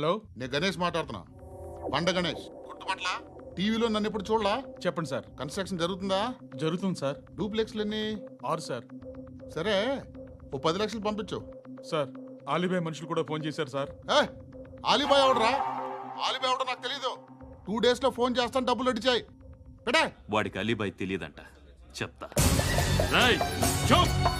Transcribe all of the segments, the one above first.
Hello? నేను గణేష్ మాట్లాడుతున్నా. బండ గణేష్. గుర్తుపట్ల టీవీలో నన్ను ఎప్పుడు చూడలా? చెప్పండి సార్. కన్స్ట్రక్షన్ జరుగుతుందా? జరుగుతుంది సార్. డూప్లెక్స్లు ఎన్ని? ఆరు సార్. సరే ఓ పది లక్షలు పంపించు. సార్ ఆలిబాయ్ మనుషులు కూడా ఫోన్ చేశారు సార్. ఏ ఆలిబాయ్ ఎవడరా? ఆలిబాయ్ ఎవడో నాకు తెలీదు. టూ డేస్లో ఫోన్ చేస్తాను డబ్బులు అడిచాయి. పెడే వాడికి అలీబాయ్ తెలియదంట చెప్తా. రేయ్, చూప్.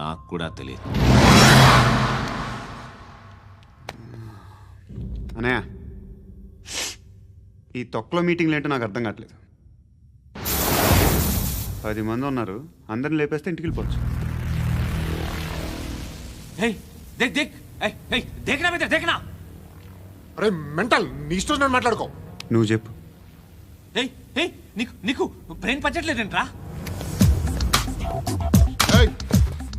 నాకు కూడా తెలియదు అనయ్య ఈ తొక్కలో మీటింగ్లు ఏంటో నాకు అర్థం కావట్లేదు. పది మంది ఉన్నారు అందరిని లేపేస్తే ఇంటికి వెళ్ళిపోవచ్చు. అరే మెంటల్ నీ ఇష్టం నేను మాట్లాడుకో. నువ్వు చెప్పు. నీకు నీకు బ్రెయిన్ పచ్చట్లేదంట్రా? ఏయ్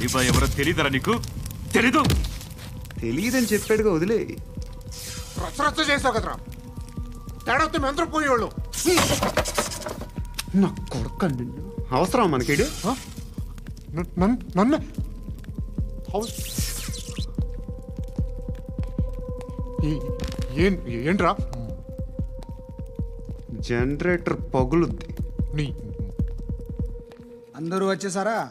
అలీబాయ్ ఎవరో తెలియదరా నీకు? తెలీదు. తెలియదని చెప్పాడుగా వదిలే. రచ్చ రచ్చ చేసావు కదరా. తేడా వస్తే మెంతరం పోయేవాళ్ళు నా కొడుకు నిన్ను. అవసరం నన్- నన్ను హౌస్ ఈ- ఏం ఏంట్రా? జనరేటర్ పగులుద్ది. నీ అందరూ వచ్చేసారా?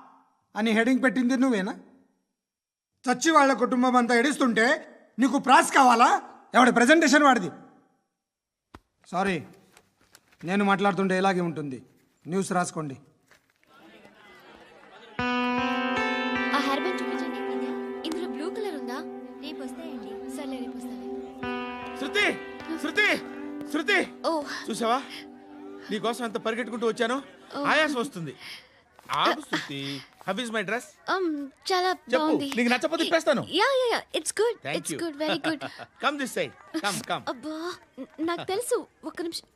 అని హెడింగ్ పెట్టింది నువ్వేనా? చచ్చి వాళ్ళ కుటుంబం అంతా ఎడుస్తుంటే నీకు ప్రాస్ కావాలా? ఎవడి ప్రజెంటేషన్ వాడిది? సారీ నేను మాట్లాడుతుంటే ఇలాగే ఉంటుంది. న్యూస్ రాసుకోండి. ఆ హెయిర్ బ్యాండ్ చూపించండి ఇందులో బ్లూ కలర్ ఉందా? రేపు వస్తాయండి. సర్లే రేపు వస్తాను శృతి శృతి శృతి. ఓ. చూసావా? నీకోసం ఎంత పరిగెట్టుకుంటూ వచ్చాను? ఆయాసం వస్తుంది. ఆగు Shruti how is my dress um చాలా చెప్పు బాగుంది. నీకు నచ్చకపోతే తిప్పేస్తాను yeah yeah yeah it's good Thank it's you. Good very good come this side come come అబ్బా న- నాకు తెలుసు ఒక్క నిమిషం.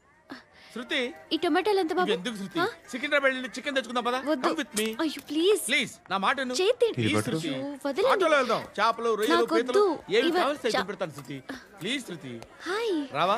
శృతి ఈ టొమాటోలు ఎంత బాబు? ఎందుకు శృతి? ఆ? సికింద్రాబాద్ వెళ్ళి చికెన్ తెచ్చుకుందాం పదా? వద్దు. కమ్ విత్ మీ అయ్యో ప్లీజ్ ప్లీజ్ నా మాట విను. చేతి Please, శృతి. అయ్యో, వదలండి. ఆటోలో వెళ్దాం. చేపలు రొయ్యలు పీతలు ఇవ- కావాలి చా- పెడతాను శృతి. Please Shruti. హాయ్ రావా?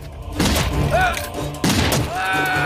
Ah! Ah!